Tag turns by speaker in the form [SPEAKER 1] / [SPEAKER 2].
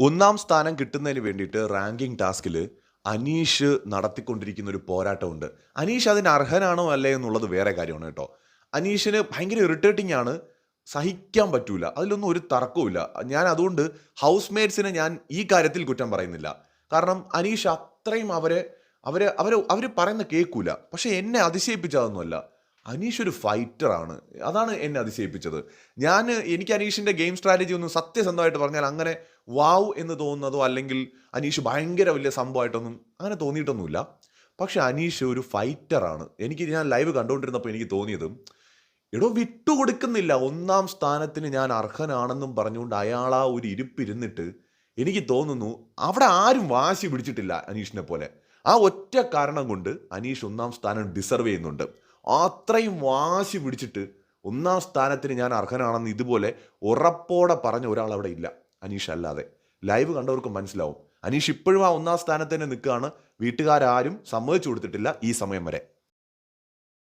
[SPEAKER 1] ഒന്നാം സ്ഥാനം കിട്ടുന്നതിന് വേണ്ടിയിട്ട് റാങ്കിങ് ടാസ്കിൽ അനീഷ് നടത്തിക്കൊണ്ടിരിക്കുന്ന ഒരു പോരാട്ടമുണ്ട്. അനീഷ് അതിന് അർഹനാണോ അല്ലേ എന്നുള്ളത് വേറെ കാര്യമാണ് കേട്ടോ. അനീഷിന് ഭയങ്കര ഇറിറ്റേറ്റിംഗ് ആണ്. സഹിക്കാൻ പറ്റൂല. അതിലൊന്നും ഒരു തർക്കവുമില്ല ഞാൻ അതുകൊണ്ട് ഹൗസ് മേറ്റ്സിനെ ഞാൻ ഈ കാര്യത്തിൽ കുറ്റം പറയുന്നില്ല. കാരണം അനീഷ് അത്രയും അവരെ അവരെ അവർ അവർ പറയുന്ന കേൾക്കൂല. പക്ഷെ എന്നെ അതിശയിപ്പിച്ചതൊന്നുമല്ല. അനീഷ് ഒരു ഫൈറ്ററാണ്. അതാണ് എന്നെ അതിശയിപ്പിച്ചത്. ഞാൻ എനിക്ക് അനീഷിന്റെ ഗെയിം സ്ട്രാറ്റജി ഒന്നും സത്യസന്ധമായിട്ട് പറഞ്ഞാൽ അങ്ങനെ വാവ് എന്ന് തോന്നുന്നതോ അല്ലെങ്കിൽ അനീഷ് ഭയങ്കര വലിയ സംഭവമായിട്ടൊന്നും അങ്ങനെ തോന്നിയിട്ടൊന്നുമില്ല. പക്ഷെ അനീഷ് ഒരു ഫൈറ്ററാണ്. എനിക്ക് ഞാൻ ലൈവ് കണ്ടുകൊണ്ടിരുന്നപ്പോൾ എനിക്ക് തോന്നിയത് എടോ വിട്ടുകൊടുക്കുന്നില്ല. ഒന്നാം സ്ഥാനത്തിന് ഞാൻ അർഹനാണെന്നും പറഞ്ഞുകൊണ്ട് അയാൾ ആ ഒരു ഇരിപ്പിരുന്നിട്ട് എനിക്ക് തോന്നുന്നു അവിടെ ആരും വാശി പിടിച്ചിട്ടില്ല അനീഷിനെ പോലെ. ആ ഒറ്റ കാരണം കൊണ്ട് അനീഷ് ഒന്നാം സ്ഥാനം ഡിസർവ് ചെയ്യുന്നുണ്ട്. അത്രയും വാശി പിടിച്ചിട്ട് ഒന്നാം സ്ഥാനത്തിന് ഞാൻ അർഹനാണെന്ന് ഇതുപോലെ ഉറപ്പോടെ പറഞ്ഞ ഒരാൾ അവിടെ ഇല്ല. അനീഷ് അല്ലാതെ. ലൈവ് കണ്ടവർക്ക് മനസ്സിലാവും. അനീഷ് ഇപ്പോഴും ആ ഒന്നാം സ്ഥാനത്ത് തന്നെ നിൽക്കുകയാണ്. വീട്ടുകാരും സമ്മതിച്ചു കൊടുത്തിട്ടില്ല ഈ സമയം വരെ.